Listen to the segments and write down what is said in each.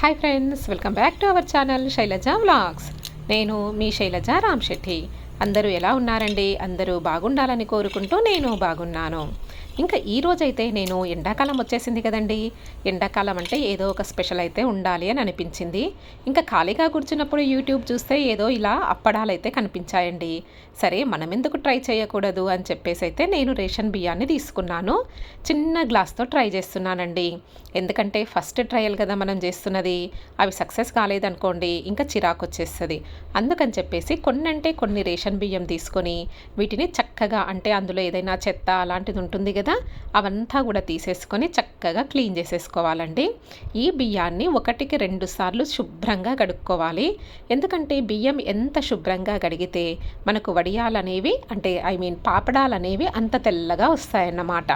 Hi friends welcome back to our channel Shailaja vlogs నేను మీ శైలజ రామ్ శెట్టి అందరూ ఎలా ఉన్నారండి? అందరూ బాగుండాలని కోరుకుంటూ నేను బాగున్నాను. ఇంకా ఈ రోజైతే నేను ఎండాకాలం వచ్చేసింది కదండి. ఎండాకాలం అంటే ఏదో ఒక స్పెషల్ అయితే ఉండాలి అని అనిపించింది. ఇంకా ఖాళీగా కూర్చున్నప్పుడు యూట్యూబ్ చూస్తే ఏదో ఇలా అప్పడాలు అయితే కనిపించాయండి. సరే మనం ఎందుకు ట్రై చేయకూడదు అని చెప్పేసి అయితే నేను రేషన్ బియ్యాన్ని తీసుకున్నాను. చిన్న గ్లాస్తో ట్రై చేస్తున్నానండి. ఎందుకంటే ఫస్ట్ ట్రయల్ కదా మనం చేస్తున్నది. అవి సక్సెస్ కాలేదనుకోండి ఇంకా చిరాకు వచ్చేస్తుంది. అందుకని చెప్పేసి కొన్ని అంటే కొన్ని రేషన్ బియ్యం తీసుకొని వీటిని చక్కగా అంటే అందులో ఏదైనా చెత్త అలాంటిది ఉంటుంది కదా అవంతా కూడా తీసేసుకొని చక్కగా క్లీన్ చేసేసుకోవాలండి. ఈ బియ్యాన్ని ఒకటికి రెండు సార్లు శుభ్రంగా కడుక్కోవాలి. ఎందుకంటే బియ్యం ఎంత శుభ్రంగా కడిగితే మనకు వడియాలనేవి అంటే ఐ మీన్ పాపడాలనేవి అంత తెల్లగా వస్తాయన్నమాట.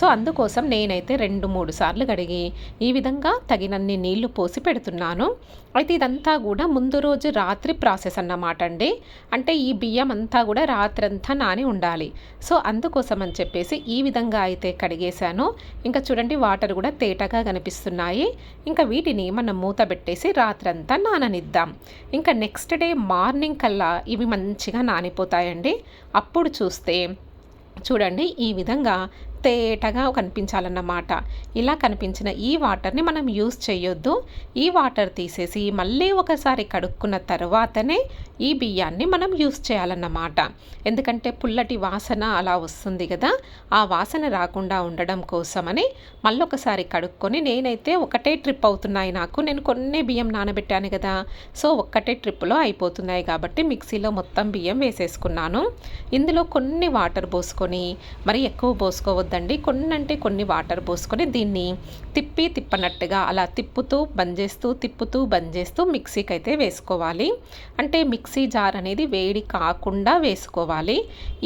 సో అందుకోసం నేనైతే రెండు మూడు సార్లు కడిగి ఈ విధంగా తగినన్ని నీళ్ళు పోసి పెడుతున్నాను. అయితే ఇదంతా కూడా ముందు రోజు రాత్రి ప్రాసెస్ అన్నమాట అండి. అంటే ఈ బియ్యం అంతా కూడా రాత్రంతా నాని ఉండాలి. సో అందుకోసం అని చెప్పేసి ఈ విధంగా అయితే కడిగేశాను. ఇంకా చూడండి వాటర్ కూడా తేటగా కనిపిస్తున్నాయి. ఇంకా వీటిని మనం మూత పెట్టేసి రాత్రంతా నాననిద్దాం. ఇంకా నెక్స్ట్ డే మార్నింగ్ కల్లా ఇవి మంచిగా నానిపోతాయండి. అప్పుడు చూస్తే చూడండి ఈ విధంగా తేటగా కనిపించాలన్నమాట. ఇలా కనిపించిన ఈ వాటర్ని మనం యూస్ చేయొద్దు. ఈ వాటర్ తీసేసి మళ్ళీ ఒకసారి కడుక్కున్న తర్వాతనే ఈ బియ్యాన్ని మనం యూస్ చేయాలన్నమాట. ఎందుకంటే పుల్లటి వాసన అలా వస్తుంది కదా. ఆ వాసన రాకుండా ఉండడం కోసమని మళ్ళీ ఒకసారి కడుక్కొని నేనైతే ఒకటే ట్రిప్ అవుతున్నాయి నాకు. నేను కొన్ని బియ్యం నానబెట్టాను కదా. సో ఒక్కటే ట్రిప్లో అయిపోతున్నాయి కాబట్టి మిక్సీలో మొత్తం బియ్యం వేసేసుకున్నాను. ఇందులో కొన్ని వాటర్ పోసుకొని మరి ఎక్కువ పోసుకోవద్దు. వద్దండి కొన్ని అంటే కొన్ని వాటర్ పోసుకొని దీన్ని తిప్పి తిప్పనట్టుగా అలా తిప్పుతూ బంద్ చేస్తూ తిప్పుతూ బంద్ చేస్తూ మిక్సీకి అయితే వేసుకోవాలి. అంటే మిక్సీ జార్ అనేది వేడి కాకుండా వేసుకోవాలి.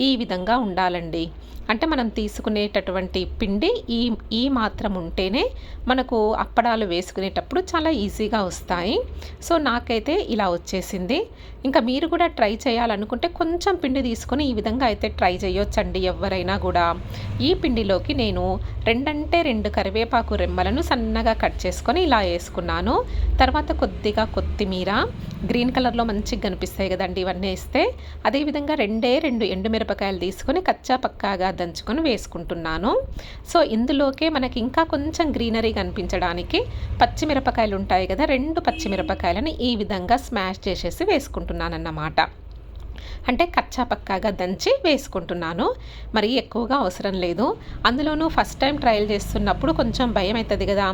ఈ విధంగా ఉండాలండి. అంటే మనం తీసుకునేటటువంటి పిండి ఈ ఈ మాత్రం ఉంటేనే మనకు అప్పడాలు వేసుకునేటప్పుడు చాలా ఈజీగా వస్తాయి. సో నాకైతే ఇలా వచ్చేసింది. ఇంకా మీరు కూడా ట్రై చేయాలనుకుంటే కొంచెం పిండి తీసుకొని ఈ విధంగా అయితే ట్రై చేయొచ్చండి ఎవరైనా కూడా. ఈ పిండిలోకి నేను రెండంటే రెండు కరివేపాకు రెమ్మలను సన్నగా కట్ చేసుకొని ఇలా వేసుకున్నాను. తర్వాత కొద్దిగా కొత్తిమీర గ్రీన్ కలర్లో మంచిగా కనిపిస్తాయి కదండి ఇవన్నీ వేస్తే. అదేవిధంగా రెండే రెండు ఎండుమిరపకాయలు తీసుకొని కచ్చా పక్కాగా దంచుకొని వేసుకుంటున్నాను. సో ఇందులోకే మనకి ఇంకా కొంచెం గ్రీనరీ కనిపించడానికి పచ్చిమిరపకాయలు ఉంటాయి కదా రెండు పచ్చిమిరపకాయలని ఈ విధంగా స్మాష్ చేసేసి వేసుకుంటున్నాను అన్నమాట అంటే కచ్చా పక్కాగా దంచి వేసుకుంటున్నాను. మరి ఎక్కువగా అవసరం లేదు. అందులోనూ ఫస్ట్ టైం ట్రయల్ చేస్తున్నప్పుడు కొంచెం భయం అవుతుంది కదా.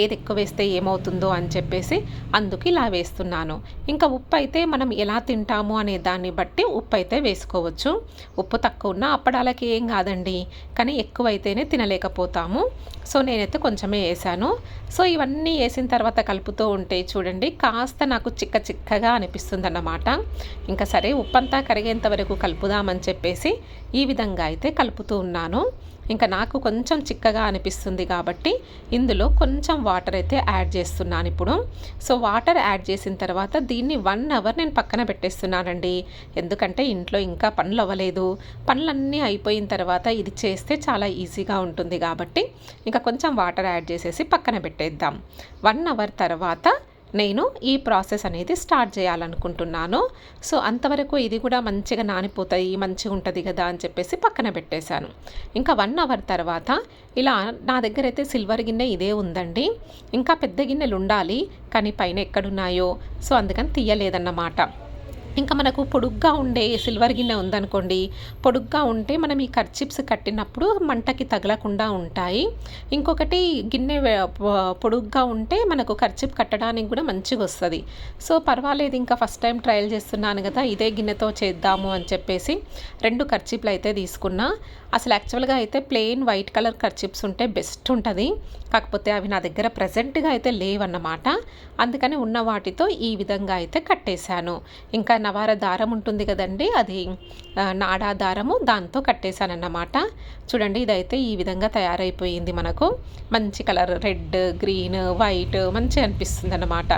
ఏది ఎక్కువ వేస్తే ఏమవుతుందో అని చెప్పేసి అందుకు ఇలా వేస్తున్నాను. ఇంకా ఉప్పు అయితే మనం ఎలా తింటాము అనే దాన్ని బట్టి ఉప్పు అయితే వేసుకోవచ్చు. ఉప్పు తక్కువ ఉన్న అప్పడాలకి ఏం కాదండి. కానీ ఎక్కువైతేనే తినలేకపోతాము. సో నేనైతే కొంచెమే వేసాను సో ఇవన్నీ వేసిన తర్వాత కలుపుతూ ఉంటే చూడండి కాస్త నాకు చిక్క చిక్కగా అనిపిస్తుంది అన్నమాట ఇంకా సరే ఉప్పంతా కరిగేంత వరకు కలుపుదామని చెప్పేసి ఈ విధంగా అయితే కలుపుతూ ఉన్నాను. ఇంకా నాకు కొంచెం చిక్కగా అనిపిస్తుంది కాబట్టి ఇందులో కొంచెం వాటర్ అయితే యాడ్ చేస్తున్నాను ఇప్పుడు. సో వాటర్ యాడ్ చేసిన తర్వాత దీన్ని వన్ అవర్ నేను పక్కన పెట్టేస్తున్నానండి. ఎందుకంటే ఇంట్లో ఇంకా పనులు అవ్వలేదు. పనులన్నీ అయిపోయిన తర్వాత ఇది చేస్తే చాలా ఈజీగా ఉంటుంది కాబట్టి ఇంకా కొంచెం వాటర్ యాడ్ చేసేసి పక్కన పెట్టేద్దాం. వన్ అవర్ తర్వాత నేను ఈ ప్రాసెస్ అనేది స్టార్ట్ చేయాలనుకుంటున్నాను. సో అంతవరకు ఇది కూడా మంచిగా నానిపోతాయి మంచిగా ఉంటుంది కదా అని చెప్పేసి పక్కన పెట్టేశాను. ఇంకా వన్ అవర్ తర్వాత ఇలా నా దగ్గర అయితే సిల్వర్ గిన్నె ఇదే ఉందండి. ఇంకా పెద్ద గిన్నెలు ఉండాలి కానీ పైన ఎక్కడున్నాయో సో అందుకని తీయలేదన్నమాట. ఇంకా మనకు పొడుగ్గా ఉండే సిల్వర్ గిన్నె ఉందనుకోండి. పొడుగ్గా ఉంటే మనం ఈ కర్చిప్స్ కట్టినప్పుడు మంటకి తగలకుండా ఉంటాయి. ఇంకొకటి గిన్నె పొడుగ్గా ఉంటే మనకు కర్చిప్ కట్టడానికి కూడా మంచిగా వస్తుంది. సో పర్వాలేదు ఇంకా ఫస్ట్ టైం ట్రయల్ చేస్తున్నాను కదా ఇదే గిన్నెతో చేద్దాము అని చెప్పేసి రెండు కర్చిప్లు అయితే తీసుకున్నా. అసలు యాక్చువల్గా అయితే ప్లెయిన్ వైట్ కలర్ కర్చిప్స్ ఉంటే బెస్ట్ ఉంటుంది. కాకపోతే అవి నా దగ్గర ప్రజెంట్గా అయితే లేవన్నమాట. అందుకని ఉన్న వాటితో ఈ విధంగా అయితే కట్టేశాను. ఇంకా నవార దారం ఉంటుంది కదండి అది నాడా దారము దాంతో కట్టేశానన్నమాట. చూడండి ఇదైతే ఈ విధంగా తయారైపోయింది మనకు. మంచి కలర్ రెడ్ గ్రీన్ వైట్ మంచి అనిపిస్తుంది అన్నమాట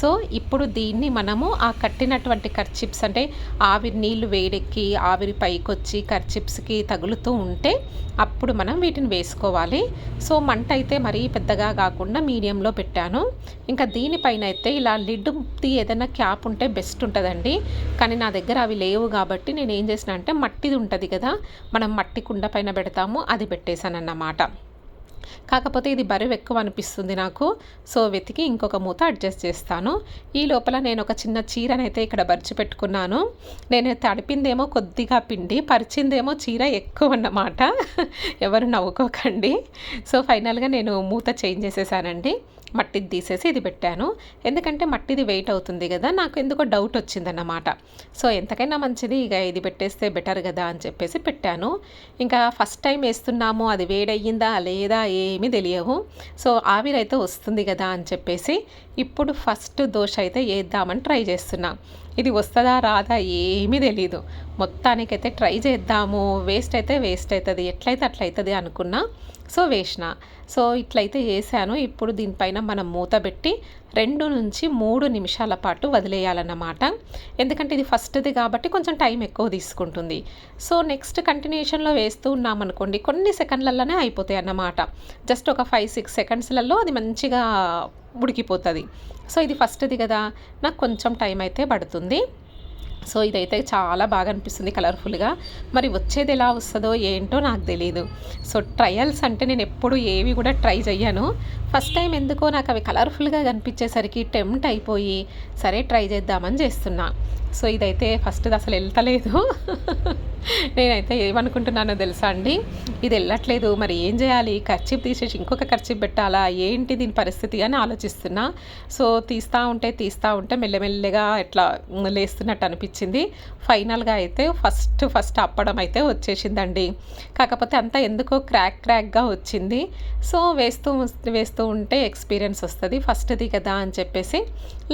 సో ఇప్పుడు దీన్ని మనము ఆ కట్టినటువంటి కర్చిప్స్ అంటే ఆవిరి నీళ్ళు వేడెక్కి ఆవిరి పైకొచ్చి కర్చిప్స్కి తగులుతూ ఉంటే అప్పుడు మనం వీటిని వేసుకోవాలి. సో మంట అయితే మరీ పెద్దగా కాకుండా మీడియంలో పెట్టాను. ఇంకా దీనిపైన అయితే ఇలా లిడ్ ఏదైనా క్యాప్ ఉంటే బెస్ట్ ఉంటుందండి. కానీ నా దగ్గర అవి లేవు కాబట్టి నేను ఏం చేసిన అంటే మట్టిది ఉంటుంది కదా మనం మట్టి కుండ పైన పెడతాము అది పెట్టేశాను అన్నమాట కాకపోతే ఇది బరువు ఎక్కువ అనిపిస్తుంది నాకు సో వెతికి ఇంకొక మూత అడ్జస్ట్ చేస్తాను. ఈ లోపల నేను ఒక చిన్న చీరనైతే ఇక్కడ పరిచి పెట్టుకున్నాను. నేను తడిపిందేమో కొద్దిగా పిండి పరిచిందేమో చీర ఎక్కువ అన్నమాట. ఎవరు నవ్వుకోకండి. సో ఫైనల్గా నేను మూత చేంజ్ చేసేసానండి. మట్టిది తీసేసి ఇది పెట్టాను. ఎందుకంటే మట్టిది వెయిట్ అవుతుంది కదా నాకు ఎందుకో డౌట్ వచ్చిందన్నమాట. సో ఎంతకైనా మంచిది ఇక ఇది పెట్టేస్తే బెటర్ కదా అని చెప్పేసి పెట్టాను. ఇంకా ఫస్ట్ టైం వేస్తున్నాము అది వేడయ్యిందా లేదా ఏమీ తెలియవు. సో ఆవిరైతే వస్తుంది కదా అని చెప్పేసి ఇప్పుడు ఫస్ట్ దోశ అయితే వేద్దామని ట్రై చేస్తున్నాను ఇది వస్తుందా రాదా ఏమీ తెలీదు. మొత్తానికైతే ట్రై చేద్దాము. వేస్ట్ అయితే వేస్ట్ అవుతుంది ఎట్లయితే అట్లయితుంది అనుకున్నా సో వేసిన. సో ఇట్లయితే వేసాను. ఇప్పుడు దీనిపైన మనం మూత పెట్టి రెండు నుంచి మూడు నిమిషాల పాటు వదిలేయాలన్నమాట. ఎందుకంటే ఇది ఫస్ట్ది కాబట్టి కొంచెం టైం ఎక్కువ తీసుకుంటుంది. సో నెక్స్ట్ కంటిన్యూషన్లో వేస్తూ ఉన్నామనుకోండి కొన్ని సెకండ్లలోనే అయిపోతాయి అన్నమాట. జస్ట్ ఒక ఫైవ్ సిక్స్ సెకండ్స్లలో అది మంచిగా ఉడికిపోతుంది. సో ఇది ఫస్ట్ది కదా. నాకు కొంచెం టైం అయితే పడుతుంది. సో ఇదైతే చాలా బాగా అనిపిస్తుంది కలర్ఫుల్గా. మరి వచ్చేది ఎలా వస్తుందో ఏంటో నాకు తెలియదు సో ట్రయల్స్ అంటే నేను ఎప్పుడు ఏవి కూడా ట్రై చేయను ఫస్ట్ టైం ఎందుకో నాకు అవి కలర్ఫుల్గా కనిపించేసరికి టెంప్ట్ అయిపోయి సరే ట్రై చేద్దామని చేస్తున్నా. సో ఇదైతే ఫస్ట్ అసలు వెళ్తలేదు. నేనైతే ఏమనుకుంటున్నానో తెలుసా అండి? ఇది వెళ్ళట్లేదు. మరి ఏం చేయాలి? ఖర్చు తీసేసి ఇంకొక ఖర్చు పెట్టాలా? ఏంటి దీని పరిస్థితి అని ఆలోచిస్తున్నా. సో తీస్తూ ఉంటే తీస్తూ ఉంటే మెల్లమెల్లగా ఎట్లా లేస్తున్నట్టు అనిపించింది ఫైనల్గా అయితే ఫస్ట్ ఫస్ట్ అప్పడం అయితే వచ్చేసిందండి. కాకపోతే అంతా ఎందుకో క్రాక్ క్రాక్గా వచ్చింది. సో వేస్తూ వేస్తూ ఉంటే ఎక్స్పీరియన్స్ వస్తుంది. ఫస్ట్ది కదా అని చెప్పేసి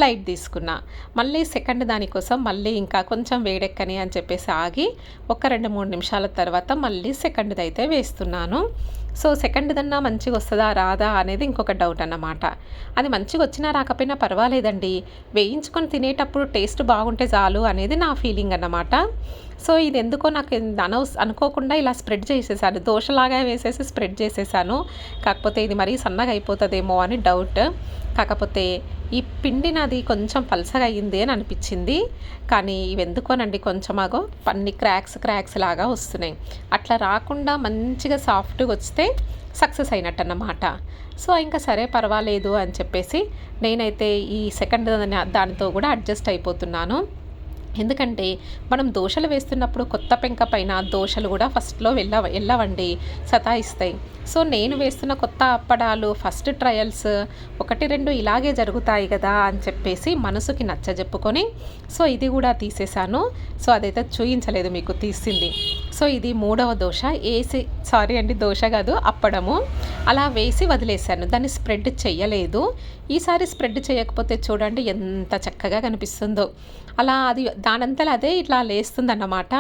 లైట్ తీసుకున్నా. మళ్ళీ సెకండ్ దానికోసం మళ్ళీ ఇంకా కొంచెం వేడెక్కని అని చెప్పేసి ఆగి ఒక రెండు మూడు నిమిషాల తర్వాత మళ్ళీ సెకండ్ది అయితే వేస్తున్నాను. సో సెకండ్ దన్నా మంచిగా వస్తుందా రాదా అనేది ఇంకొక డౌట్ అన్నమాట. అది మంచిగా వచ్చినా రాకపోయినా పర్వాలేదండి. వేయించుకొని తినేటప్పుడు టేస్ట్ బాగుంటే చాలు అనేది నా ఫీలింగ్ అన్నమాట. సో ఇది ఎందుకో నాకు అనవస్ అనుకోకుండా ఇలా స్ప్రెడ్ చేసేసాను. దోశలాగా వేసేసి స్ప్రెడ్ చేసేసాను. కాకపోతే ఇది మరీ సన్నగా అయిపోతుందేమో అని డౌట్ కాకపోతే ఈ పిండి నాది కొంచెం పలసగా అయ్యింది అని అనిపించింది. కానీ ఇవి ఎందుకోనండి కొంచెమాగో అన్ని క్రాక్స్ క్రాక్స్ లాగా వస్తున్నాయి. అట్లా రాకుండా మంచిగా సాఫ్ట్గా వస్తే సక్సెస్ అయినట్టు అన్నమాట సో ఇంకా సరే పర్వాలేదు అని చెప్పేసి నేనైతే ఈ సెకండ్ దానితో కూడా అడ్జస్ట్ అయిపోతున్నాను. ఎందుకంటే మనం దోశలు వేస్తున్నప్పుడు కొత్త పెంక పైన దోశలు కూడా ఫస్ట్లో వెళ్ళ వెళ్ళవండి సతాయిస్తాయి. సో నేను వేస్తున్న కొత్త అప్పడాలు ఫస్ట్ ట్రయల్స్ ఒకటి రెండు ఇలాగే జరుగుతాయి కదా అని చెప్పేసి మనసుకి నచ్చజెప్పుకొని సో ఇది కూడా తీసేశాను. సో అదైతే చూయించలేదు మీకు తీసింది. సో ఇది మూడవ దోశ. వేసి సారీ అండి దోశ కాదు అప్పడము. అలా వేసి వదిలేశాను. దాన్ని స్ప్రెడ్ చేయలేదు ఈసారి స్ప్రెడ్ చేయకపోతే చూడండి ఎంత చక్కగా కనిపిస్తుందో. అలా అది దానంతలా అదే ఇట్లా లేస్తుందన్నమాట.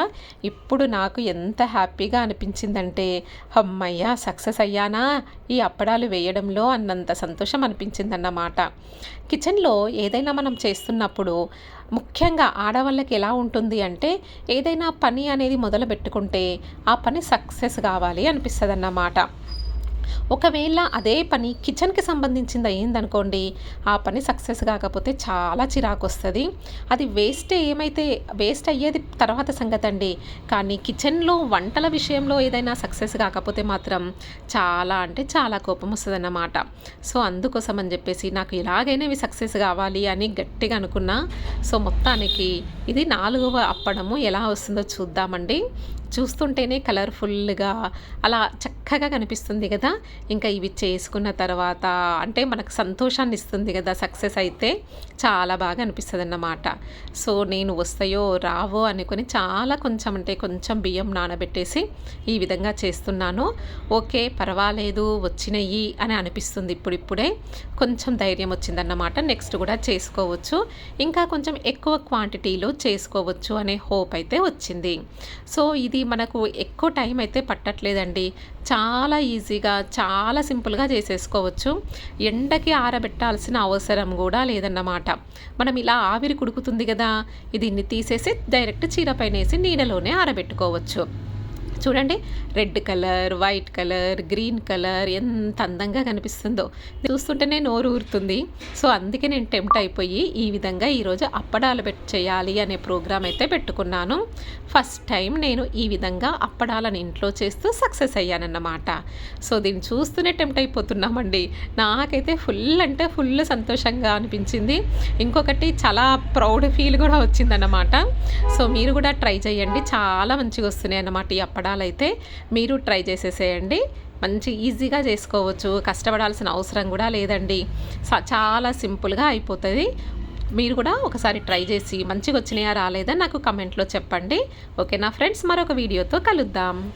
ఇప్పుడు నాకు ఎంత హ్యాపీగా అనిపించిందంటే అమ్మయ్య సక్సెస్ అయ్యానా? ఈ అప్పడాలు వేయడంలో అన్నంత సంతోషం అనిపించిందన్నమాట. కిచెన్లో ఏదైనా మనం చేస్తున్నప్పుడు ముఖ్యంగా ఆడవాళ్ళకి ఎలా ఉంటుంది అంటే ఏదైనా పని అనేది మొదలు పెట్టుకుంటే ఆ పని సక్సెస్ కావాలి అనిపిస్తుంది అన్నమాట ఒకవేళ అదే పని కిచెన్కి సంబంధించింది ఏందనుకోండి ఆ పని సక్సెస్ కాకపోతే చాలా చిరాకు వస్తుంది అది వేస్ట్ ఏమైతే వేస్ట్ అయ్యేది తర్వాత సంగతి అండి కానీ కిచెన్లో వంటల విషయంలో ఏదైనా సక్సెస్ కాకపోతే మాత్రం చాలా అంటే చాలా కోపం వస్తుంది అన్నమాట సో అందుకోసం అని చెప్పేసి నాకు ఇలాగైనా ఇవి సక్సెస్ కావాలి అని గట్టిగా అనుకున్నా. సో మొత్తానికి ఇది నాలుగవ అప్పడము ఎలా వస్తుందో చూద్దామండి. చూస్తుంటేనే కలర్ఫుల్గా అలా చక్కగా కనిపిస్తుంది కదా. ఇంకా ఇవి చేసుకున్న తర్వాత అంటే మనకు సంతోషాన్ని ఇస్తుంది కదా సక్సెస్ అయితే. చాలా బాగా అనిపిస్తుంది అన్నమాట సో నేను వస్తాయో రావో అనుకొని చాలా కొంచెం అంటే కొంచెం బియ్యం నానబెట్టేసి ఈ విధంగా చేస్తున్నాను. ఓకే పర్వాలేదు వచ్చినయి అని అనిపిస్తుంది ఇప్పుడిప్పుడే. కొంచెం ధైర్యం వచ్చిందన్నమాట. నెక్స్ట్ కూడా చేసుకోవచ్చు. ఇంకా కొంచెం ఎక్కువ క్వాంటిటీలో చేసుకోవచ్చు అనే హోప్ అయితే వచ్చింది. సో ఇది ఇది మనకు ఎక్కువ టైం అయితే పట్టట్లేదండి. చాలా ఈజీగా చాలా సింపుల్గా చేసేసుకోవచ్చు. ఎండకి ఆరబెట్టాల్సిన అవసరం కూడా లేదన్నమాట. మనం ఇలా ఆవిరి కుడుకుతుంది కదా దీన్ని తీసేసి డైరెక్ట్ చీర పైన వేసి నీడలోనే ఆరబెట్టుకోవచ్చు. చూడండి red colour white colour green colour ఎంత అందంగా కనిపిస్తుందో. చూస్తుంటేనే నోరు ఊరుతుంది. సో అందుకే నేను టెంప్ట్ అయిపోయి ఈ విధంగా ఈరోజు అప్పడాలు పెట్ చేయాలి అనే ప్రోగ్రామ్ అయితే పెట్టుకున్నాను. ఫస్ట్ టైం నేను ఈ విధంగా అప్పడాలను ఇంట్లో చేస్తూ సక్సెస్ అయ్యానన్నమాట. సో దీన్ని చూస్తూనే టెంప్ట్ అయిపోతున్నామండి. నాకైతే ఫుల్ అంటే ఫుల్ సంతోషంగా అనిపించింది. ఇంకొకటి చాలా ప్రౌడ్ ఫీల్ కూడా వచ్చిందన్నమాట. సో మీరు కూడా ట్రై చేయండి. చాలా మంచిగా వస్తున్నాయి అన్నమాట ఈ అప్పడాలు. అయితే మీరు ట్రై చేసేసేయండి. మంచి ఈజీగా చేసుకోవచ్చు. కష్టపడాల్సిన అవసరం కూడా లేదండి. స- చాలా సింపుల్గా అయిపోతుంది. మీరు కూడా ఒకసారి ట్రై చేసి మంచిగా వచ్చినాయా రాలేదా నాకు కమెంట్లో చెప్పండి. ఓకేనా ఫ్రెండ్స్? మరొక వీడియోతో కలుద్దాం.